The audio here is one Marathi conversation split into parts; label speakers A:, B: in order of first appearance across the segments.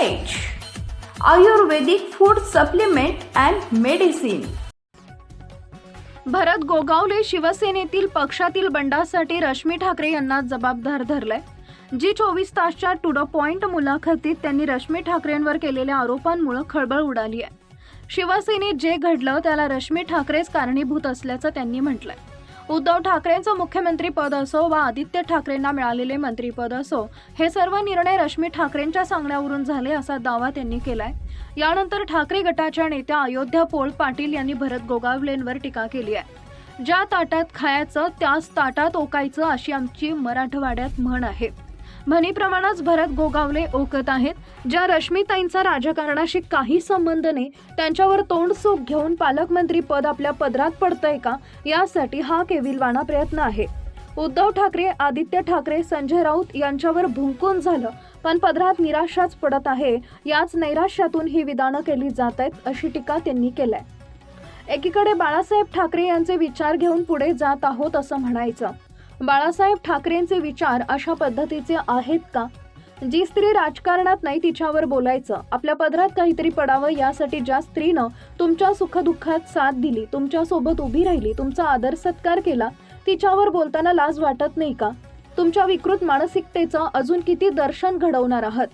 A: Ayurvedic food supplement and medicine
B: Bharat Gogawale शिवसेनेतील पक्षातील बंडासाठी रश्मी ठाकरे यांना जबाबदार धरलंय. जी चोवीस तासच्या टू द पॉइंट मुलाखतीत त्यांनी रश्मी ठाकरेंवर केलेल्या आरोपांमुळे खळबळ उडाली आहे. शिवसेनेत जे घडलं त्याला रश्मी ठाकरेच कारणीभूत असल्याचं त्यांनी म्हटलंय. उद्धव ठाकरेंचं मुख्यमंत्री पद असो वा आदित्य ठाकरेंना मिळालेले मंत्रीपद असो हे सर्व निर्णय रश्मी ठाकरेंच्या सांगण्यावरून झाले असा दावा त्यांनी केलाय. यानंतर ठाकरे गटाच्या नेत्या अयोध्या पोळ पाटील यांनी भरत गोगावलेंवर टीका केली आहे. ज्या ताटात खायचं त्याच ताटात ओकायचं अशी आमची मराठवाड्यात म्हण आहे. म्हणीप्रमाणेच भरत गोगावले ओकत आहेत. ज्या रश्मीताईंचा राजकारणाशी काही संबंध नाही त्यांच्यावर तोंडसूक घेऊन पालकमंत्री पद आपल्या पदरात पडतंय का? यासाठी हा केविलवाणा प्रयत्न आहे. उद्धव ठाकरे आदित्य ठाकरे संजय राऊत यांच्यावर भुंकून झालं पण पदरात निराशाच पडत आहे. याच नैराश्यातून ही विधानं केली जात आहेत अशी टीका त्यांनी केलाय. एकीकडे बाळासाहेब ठाकरे यांचे विचार घेऊन पुढे जात आहोत असं म्हणायचं. बाळासाहेब ठाकरेंचे विचार अशा पद्धतीचे आहेत का? जी स्त्री राजकारणात नाही तिच्यावर बोलायचं. आपल्या पदरात काहीतरी पडावं यासाठी ज्या स्त्रीनं तुमच्या सुखदुःखात साथ दिली तुमच्यासोबत उभी राहिली तुमचा आदर सत्कार केला तिच्यावर बोलताना लाज वाटत नाही का? तुमच्या विकृत मानसिकतेचं अजून किती दर्शन घडवणार आहात?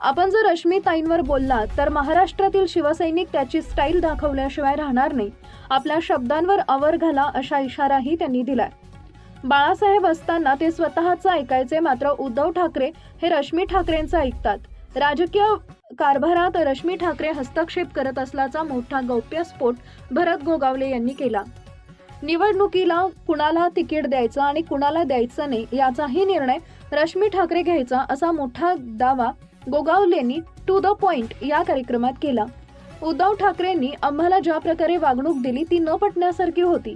B: आपण जर रश्मी ताईंवर बोललात तर महाराष्ट्रातील शिवसैनिक त्याची स्टाईल दाखवल्याशिवाय राहणार नाही. आपल्या शब्दांवर आवर घाला अशा इशाराही त्यांनी दिलाय. बाळासाहेब असताना ते स्वतःचं ऐकायचे मात्र उद्धव ठाकरे हे रश्मी ठाकरेंचं ऐकतात. राजकीय कारभारात रश्मी ठाकरे हस्तक्षेप करत असल्याचा मोठा गौप्यस्फोट भरत गोगावले यांनी केला. निवडणुकीला कुणाला तिकीट द्यायचं आणि कुणाला द्यायचं नाही याचाही निर्णय रश्मी ठाकरे घ्यायचा असा मोठा दावा गोगावलेंनी टू द पॉइंट या कार्यक्रमात केला. उद्धव ठाकरेंनी आम्हाला ज्या प्रकारे वागणूक दिली ती न पटण्यासारखी होती.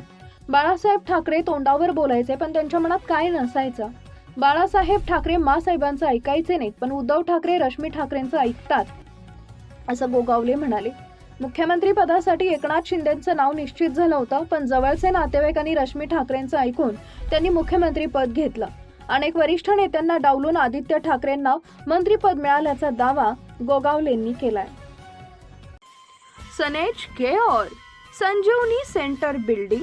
B: बाळासाहेब ठाकरे तोंडावर बोलायचे पण त्यांच्या मनात काय नसायचं? बाळासाहेब ठाकरे मासाहेबांचं ऐकायचे नाहीत पण उद्धव ठाकरे रश्मी ठाकरेंचं ऐकतात असं गोगावले म्हणाले. मुख्यमंत्री पदासाठी एकनाथ शिंदेचं नाव निश्चित झालं होतं पण जवळचे नातेवाईकांनी रश्मी ठाकरेंचं ऐकून त्यांनी मुख्यमंत्री पद घेतलं. अनेक वरिष्ठ नेत्यांना डावलून आदित्य ठाकरेंना मंत्रीपद मिळाल्याचा दावा गोगावलेंनी केलाय. सनेज care Sanjeevani centre building.